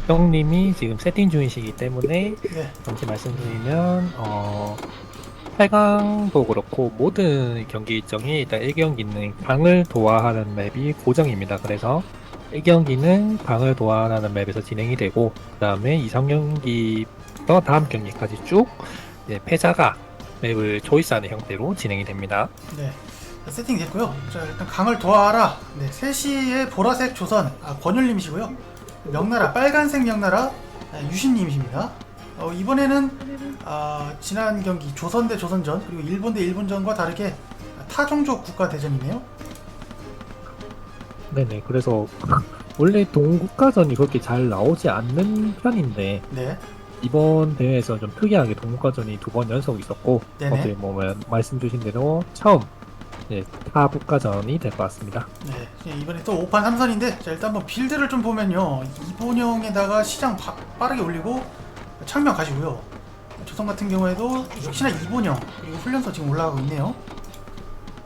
대병님이 지금 세팅 중이시기 때문에 네. 먼저 말씀드리면 어 8강도 그렇고 모든 경기 일정이 일단 1경기는 강을 도하하는 맵이 고정입니다. 그래서 1경기는 강을 도하하는 맵에서 진행이 되고 그 다음에 2, 3경기부터 다음 경기까지 쭉 이제 패자가 맵을 초이스하는 형태로 진행이 됩니다. 네. 자, 세팅 됐고요. 자, 일단 강을 도와라. 네, 3시에 보라색 조선, 아, 권율님이시고요. 명나라, 빨간색 명나라, 아, 유신님이십니다. 어, 이번에는 아, 지난 경기 조선 대 조선전, 그리고 일본 대 일본전과 다르게 타종족 국가 대전이네요. 네네. 그래서 원래 동국가전이 그렇게 잘 나오지 않는 편인데 네. 이번 대회에서 좀 특이하게 동국가전이 두 번 연속 있었고 네네. 어떻게 보면 말씀 주신 대로 처음 이제 타 국가전이 될 것 같습니다. 네. 예, 이번에 또 5판 3선인데, 자, 일단 뭐 빌드를 좀 보면요. 이본형에다가 시장 바- 빠르게 올리고 창명 가시고요. 조선 같은 경우에도 역시나 이본형, 그리고 훈련소 지금 올라가고 있네요.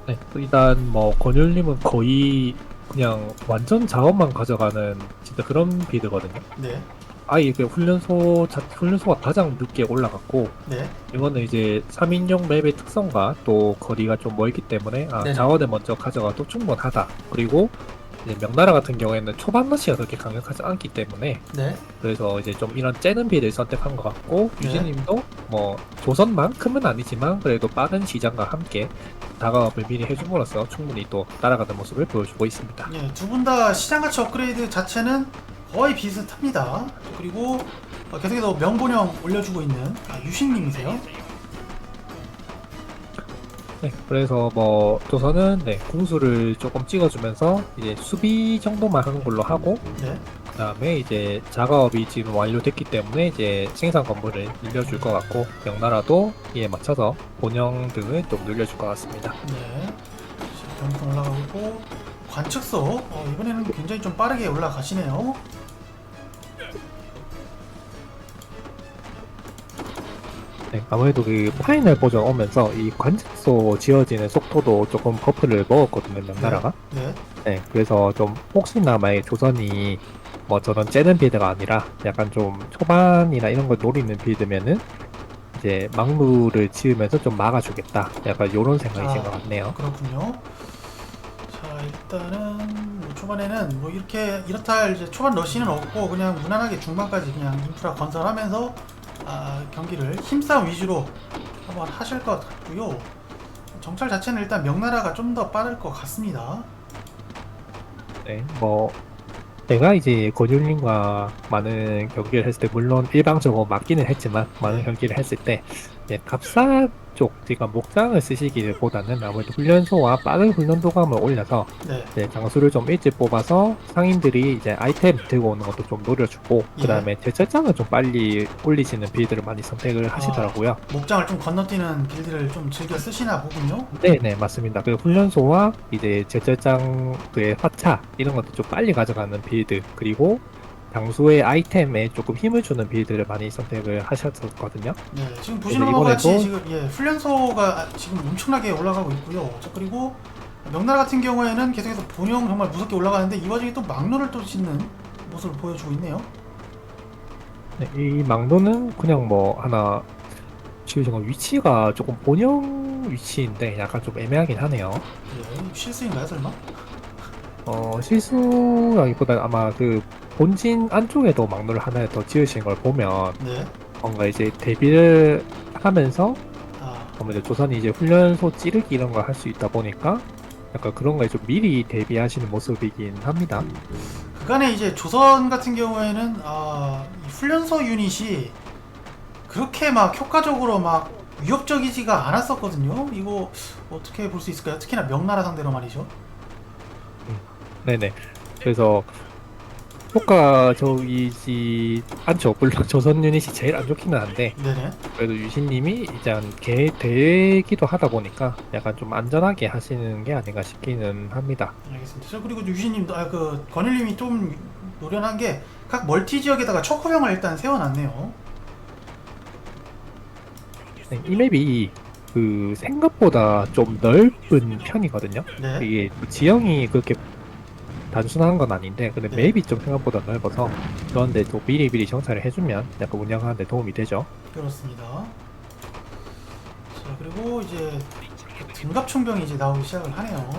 네, 일단 뭐 권율님은 거의 그냥 완전 자원만 가져가는 진짜 그런 빌드거든요. 네. 아예 그 훈련소 자, 훈련소가 가장 늦게 올라갔고 네. 이거는 이제 3인용 맵의 특성과 또 거리가 좀 멀기 때문에 아, 네네. 자원을 먼저 가져가도 충분하다. 그리고 이제 명나라 같은 경우에는 초반 러시가 그렇게 강력하지 않기 때문에 네. 그래서 이제 좀 이런 째는 빌을 선택한 것 같고 네. 유진님도 뭐 조선만큼은 아니지만 그래도 빠른 시장과 함께 다가업을 미리 해줌으로써 충분히 또 따라가는 모습을 보여주고 있습니다. 예, 두 분 다 시장 가치 업그레이드 자체는 거의 비슷합니다. 그리고 어, 계속해서 명본형 올려주고 있는 아, 유신님이세요. 네, 그래서 뭐 조선은 네, 공수를 조금 찍어주면서 이제 수비 정도만 하는 걸로 하고 네. 그다음에 이제 작업이 지금 완료됐기 때문에 이제 생산 건물을 늘려줄 것 같고 명나라도 이에 맞춰서 본영 등을 좀 늘려줄 것 같습니다. 네. 병통 올라가고 있고 관측소 어, 이번에는 굉장히 좀 빠르게 올라가시네요. 네, 아무래도 그 파이널 버전 오면서 이 관측소 지어지는 속도도 조금 버프를 먹었거든요, 명나라가. 네. 네, 그래서 좀 혹시나 만약에 조선이 뭐 저런 째는 빌드가 아니라 약간 좀 초반이나 이런 걸 노리는 빌드면은 이제 막루를 지으면서 좀 막아주겠다. 약간 요런 생각이신 아. 것 같네요. 그렇군요. 자 일단은 뭐 초반에는 뭐 이렇게 이렇다 할 이제 초반 러시는 없고 그냥 무난하게 중반까지 그냥 인프라 건설하면서 아, 경기를 힘싸움 위주로 한번 하실 것 같고요. 정찰 자체는 일단 명나라가 좀 더 빠를 것 같습니다. 네, 뭐 제가 이제 권율님과 많은 경기를 했을 때 물론 일방적으로 맞기는 했지만 많은 경기를 했을 때 이제 갑사 쪽 그러니까 목장을 쓰시기보다는 아무래도 훈련소와 빠른 훈련 도감을 올려서 네. 이제 장수를 좀 일찍 뽑아서 상인들이 이제 아이템 들고 오는 것도 좀 노려주고 예. 그 다음에 제철장을 좀 빨리 올리시는 빌드를 많이 선택을 하시더라고요. 목장을 좀 건너뛰는 빌드를 좀 즐겨 쓰시나 보군요. 네 네 맞습니다. 그 훈련소와 이제 제철장의 화차 이런 것도 좀 빨리 가져가는 빌드 그리고 장수의 아이템에 조금 힘을 주는 빌드를 많이 선택을 하셨었거든요. 네, 지금 보시는 것 같이 지금 예, 훈련소가 지금 엄청나게 올라가고 있고요. 자, 그리고 명나라 같은 경우에는 계속해서 본영 정말 무섭게 올라가는데 이 와중에 또 막루를 또 짓는 모습을 보여주고 있네요. 네, 이 망도는 그냥 뭐 하나 지금 위치가 조금 본영 위치인데 약간 좀 애매하긴 하네요. 예, 실수인가요, 설마? 어, 실수라기보다 아마 그 본진 안쪽에도 막루를 하나 더 지으신 걸 보면 네. 뭔가 이제 대비를 하면서 아, 아무래도 조선이 이제 훈련소 찌르기 이런 걸 할 수 있다 보니까 약간 그런 거에 좀 미리 대비하시는 모습이긴 합니다. 그간에 이제 조선 같은 경우에는 아, 이 훈련소 유닛이 그렇게 막 효과적으로 막 위협적이지가 않았었거든요. 이거 어떻게 볼 수 있을까요? 특히나 명나라 상대로 말이죠. 네네. 그래서 효과적이지 않죠. 물론 조선 유닛이 제일 안 좋기는 한데 네네. 그래도 유신님이 이제 개 되기도 하다 보니까 약간 좀 안전하게 하시는 게 아닌가 싶기는 합니다. 알겠습니다. 저 그리고 유신님도 아그 권일님이 좀 노련한 게 각 멀티 지역에다가 초코병을 일단 세워놨네요. 네, 이 맵이 그 생각보다 좀 넓은 편이거든요. 네. 이게 지형이 그렇게 단순한 건 아닌데 근데 네. 맵이 좀 생각보다 넓어서 그런데 또 미리미리 정찰을 해주면 약간 운영하는데 도움이 되죠. 그렇습니다. 자 그리고 이제 등갑 총병이 이제 나오기 시작을 하네요.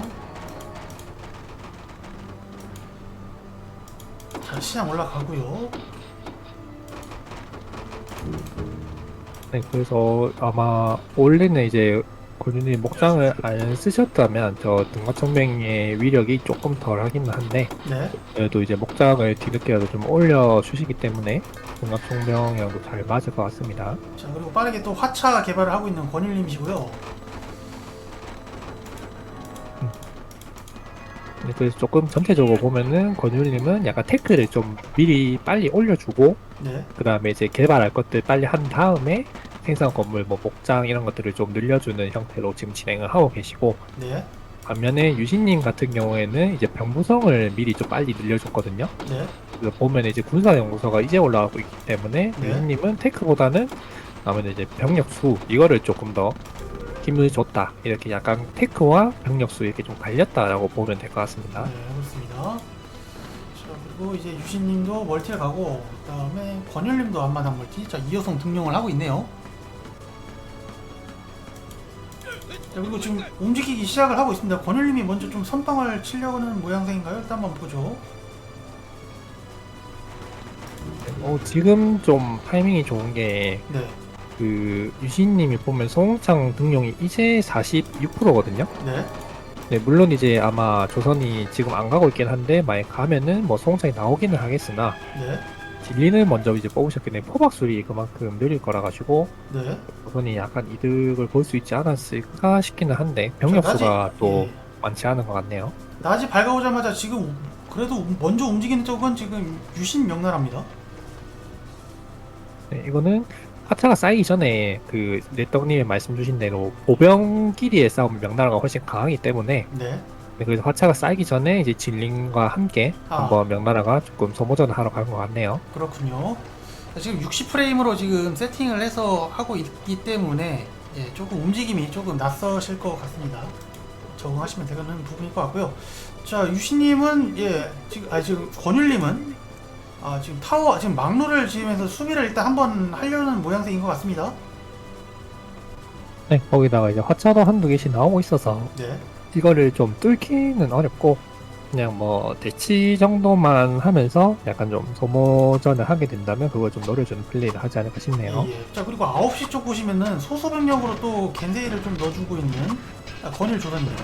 자 시장 올라가고요. 네, 그래서 아마 원래는 이제 권유님 목장을 안 쓰셨다면 저 등가청맹의 위력이 조금 덜 하긴 한데 네. 그래도 이제 목장을 뒤늦게라도 좀 올려 주시기 때문에 등가청명이랑도 잘 맞을 것 같습니다. 자 그리고 빠르게 또 화차 개발을 하고 있는 권일님이시고요. 네, 그래서 조금 전체적으로 보면은 권유님은 약간 테크를 좀 미리 빨리 올려주고 네. 그 다음에 이제 개발할 것들 빨리 한 다음에 생산 건물 뭐 목장 이런 것들을 좀 늘려주는 형태로 지금 진행을 하고 계시고 네. 반면에 유신님 같은 경우에는 이제 병부성을 미리 좀 빨리 늘려줬거든요. 네. 그래서 보면 이제 군사연구소가 이제 올라가고 있기 때문에 네. 유신님은 테크보다는 아무래도 이제 병력 수 이거를 조금 더 힘을 줬다 이렇게 약간 테크와 병력 수 이렇게 좀 갈렸다라고 보면 될 것 같습니다. 네, 그렇습니다. 자, 그리고 이제 유신님도 멀티를 가고, 그 다음에 권율님도 앞마당 멀티. 자, 이여성 등용을 하고 있네요. 그리고 지금 움직이기 시작을 하고 있습니다. 권율님이 먼저 좀 선빵을 치려는 모양새인가요? 일단 한번 보죠. 어, 지금 좀 타이밍이 좋은 게 네, 그 유신님이 보면 송창 등용이 이제 46%거든요. 네, 네, 물론 이제 아마 조선이 지금 안 가고 있긴 한데 만약 가면은 뭐 송창이 나오기는 하겠으나 네, 진리는 먼저 이제 뽑으셨기 때문에 포박술이 그만큼 느릴 거라 가지고 네. 조선이 약간 이득을 볼 수 있지 않았을까 싶기는 한데 병력 자, 수가 낮이- 또 예, 많지 않은 것 같네요. 낮이 밝아오자마자 지금 그래도 먼저 움직이는 쪽은 지금 유신 명나라입니다. 네, 이거는 하차가 쌓이기 전에 그 내떡님이 말씀 주신 대로 보병끼리의 싸움 명나라가 훨씬 강하기 때문에 네, 네, 그래서 화차가 쌓이기 전에 이제 진링과 함께 아. 한번 명나라가 조금 소모전을 하러 간 것 같네요. 그렇군요. 자, 지금 60프레임으로 지금 세팅을 해서 하고 있기 때문에 예, 조금 움직임이 조금 낯서실 것 같습니다. 적응하시면 되는 부분일 것 같고요. 자, 유신님은 예, 지금 아 지금 권율님은 아 지금 타워 지금 막루를 지으면서 수비를 일단 한번 하려는 모양새인 것 같습니다. 네, 거기다가 이제 화차도 한두 개씩 나오고 있어서 네, 이거를 좀 뚫기는 어렵고 그냥 뭐 대치 정도만 하면서 약간 좀 소모전을 하게 된다면 그걸 좀 노려주는 플레이를 하지 않을까 싶네요. 예, 예. 자 그리고 9시 쪽 보시면은 소수 병력으로 또 겐세이를 좀 넣어주고 있는 아, 권율 조선입니다.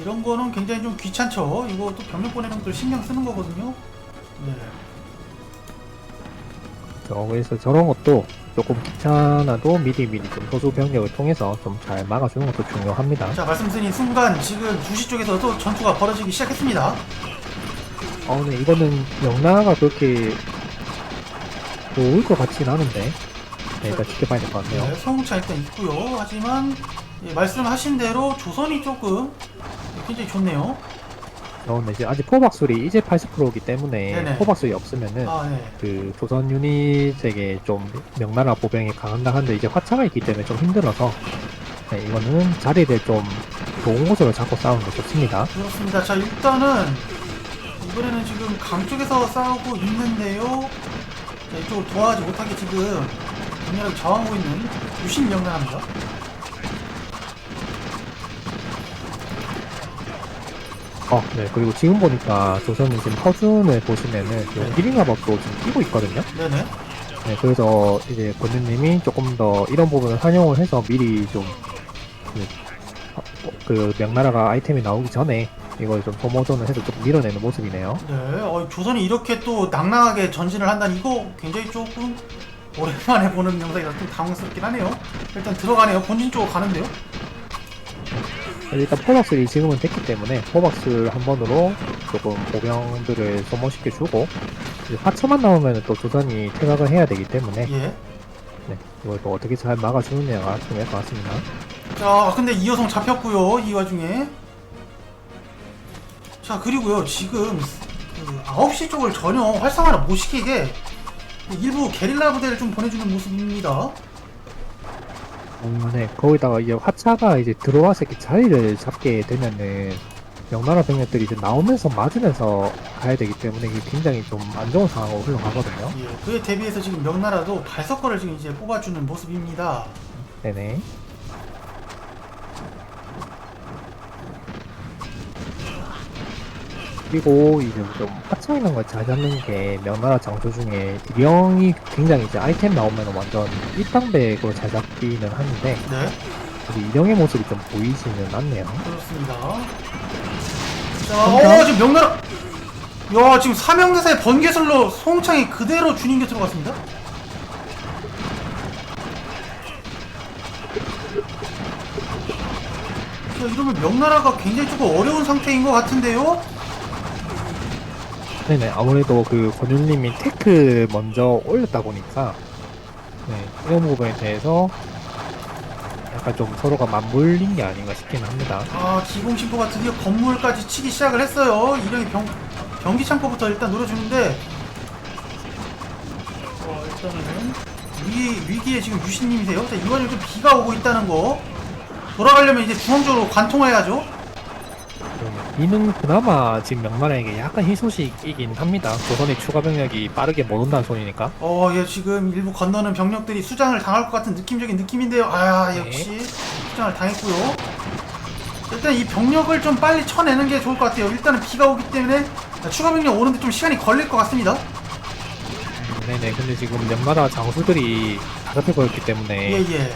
이런 거는 굉장히 좀 귀찮죠. 이거 또 병력 보내는 것도 신경 쓰는 거거든요. 네. 어, 그래서 저런 것도 조금 귀찮아도 미리 미리 좀 소수 병력을 통해서 좀 잘 막아주는 것도 중요합니다. 자 말씀드린 순간 지금 2시 쪽에서도 전투가 벌어지기 시작했습니다. 어, 네, 이거는 명나라가 그렇게 좋을 것 같진 않은데 네, 일단 지켜봐야 될 것 같네요. 네, 성공차 일단 있고요. 하지만 예, 말씀하신 대로 조선이 조금 굉장히 좋네요. 어, 근데 이제 아직 포박술이 이제 80%이기 때문에 네네. 포박술이 없으면은 아 네. 그 조선 유닛에게 좀 명나라 보병이 강한다 한데 이제 화차가 있기 때문에 좀 힘들어서 네, 이거는 자리를 좀 좋은 곳으로 잡고 싸우는 게 좋습니다. 그렇습니다. 자 일단은 이번에는 지금 강 쪽에서 싸우고 있는데요. 자, 이쪽을 도와하지 못하게 지금 강렬하게 저항하고 있는 유신 명나라입니다. 어, 네. 그리고 지금 보니까 조선이 지금 허준을 보시면은 네. 요 기린가법도 지금 끼고 있거든요. 네네. 네, 그래서 이제 권유님이 조금 더 이런 부분을 활용을 해서 미리 좀, 그, 어, 그 명나라가 아이템이 나오기 전에 이걸 좀 소모전을 해서 좀 밀어내는 모습이네요. 네. 어, 조선이 이렇게 또 낭낭하게 전진을 한다니 이거 굉장히 조금 오랜만에 보는 영상이라 좀 당황스럽긴 하네요. 일단 들어가네요. 본진 쪽으로 가는데요. 일단 포박술이 지금은 됐기 때문에 포박술 한 번으로 조금 보병들을 소모시켜 주고 이제 화처만 나오면 또 조선이 퇴각을 해야 되기 때문에 예. 네, 이걸 또 어떻게 잘 막아주느냐가 중요할 것 같습니다. 자, 근데 이 여성 잡혔고요. 이 와중에. 자, 그리고요. 지금 그 9시 쪽을 전혀 활성화를 못 시키게 일부 게릴라 부대를 좀 보내주는 모습입니다. 음, 네. 거기다가 이제 화차가 이제 들어와서 이렇게 자리를 잡게 되면은 명나라 병력들이 이제 나오면서 맞으면서 가야 되기 때문에 이게 굉장히 좀 안 좋은 상황으로 흘러가거든요. 예, 그에 대비해서 지금 명나라도 발석거를 지금 이제 뽑아주는 모습입니다. 네네. 그리고 이제 좀 있는 걸잘 잡는 게 명나라 장소 중에 딜형이 굉장히 이제 아이템 나오면 완전 일당백으로 잘 잡기는 하는데 네, 근데 이령의 모습이 좀 보이지는 않네요. 그렇습니다. 자, 어, 지금 명나라. 야, 지금 사명대사의 번개술로 송창이 그대로 주님 곁으로 갔습니다. 자, 이러면 명나라가 굉장히 조금 어려운 상태인 것 같은데요? 네네 아무래도 그 권율님이 테크 먼저 올렸다 보니까 네 이런 부분에 대해서 약간 좀 서로가 맞물린 게 아닌가 싶긴 합니다. 아, 기공신포가 드디어 건물까지 치기 시작을 했어요. 이령이 병, 병기 창고부터 일단 노려주는데, 어, 일단은, 위, 위기에 지금 유신님이세요. 자, 이번에 좀 비가 오고 있다는 거. 돌아가려면 이제 중앙적으로 관통해야죠. 이는 그나마 지금 명나라에게 약간 희소식이긴 합니다. 조선의 추가 병력이 빠르게 못 온다는 소리니까. 어, 예, 지금 일부 건너는 병력들이 수장을 당할 것 같은 느낌적인 느낌인데요. 아, 네. 역시 수장을 당했고요. 일단 이 병력을 좀 빨리 쳐내는 게 좋을 것 같아요. 일단은 비가 오기 때문에 추가 병력 오는데 좀 시간이 걸릴 것 같습니다. 음, 네네 근데 지금 명나라 장수들이 다 잡혀버렸기 때문에 예, 예.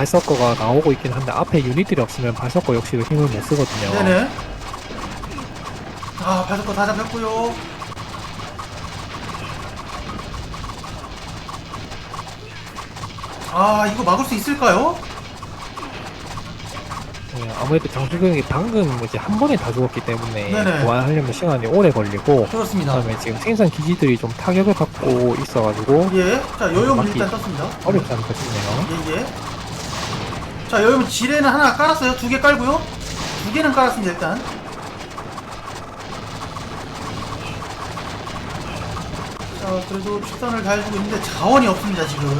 음, 발석거가 나오고 있긴 한데 앞에 유닛들이 없으면 발석거 역시도 힘을 못 쓰거든요. 네네. 아, 발석거 다 잡혔고요. 아, 이거 막을 수 있을까요? 네, 아무래도 장수병이 방금 이제 한 번에 다 죽었기 때문에 네네. 보완하려면 시간이 오래 걸리고 그렇습니다. 그다음에 지금 생산 기지들이 좀 타격을 받고 있어가지고 예. 자, 맞기 일단 떴습니다. 어렵지 않을까 싶네요. 예, 예. 자, 여러분 지뢰는 하나 깔았어요. 두 개 깔고요. 두 개는 깔았습니다, 일단. 자, 그래도 최선을 다 해주고 있는데 자원이 없습니다, 지금.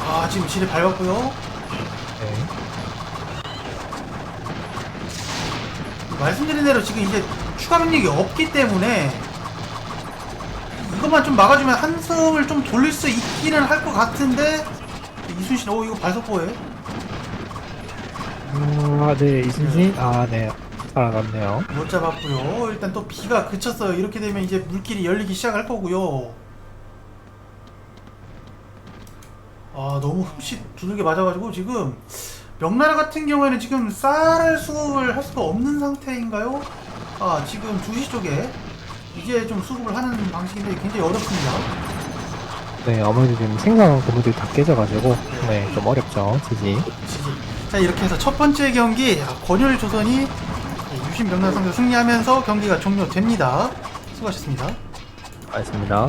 아, 지금 지뢰 밟았고요. 네. 말씀드린 대로 지금 이제 추가 병력이 없기 때문에 이것만 좀 막아주면 한숨을 좀 돌릴 수 있기는 할 것 같은데 이순신 오 이거 발석보에 음, 아, 네, 이순신, 아, 네, 살아갔네요. 못 잡았고요. 일단 또 비가 그쳤어요. 이렇게 되면 이제 물길이 열리기 시작할 거고요. 아 너무 흠칫 두들겨 맞아가지고 지금 명나라 같은 경우에는 지금 쌀 수급을 할 수가 없는 상태인가요? 아 지금 2시 쪽에 이제 좀 수급을 하는 방식인데 굉장히 어렵습니다 네, 아무래도 지금 생산 건물들이 다 깨져가지고, 네, 좀 어렵죠, 지지. 자 이렇게 해서 첫 번째 경기 아, 권율 조선이 유신 명나라 상대 승리하면서 경기가 종료됩니다 수고하셨습니다 알겠습니다.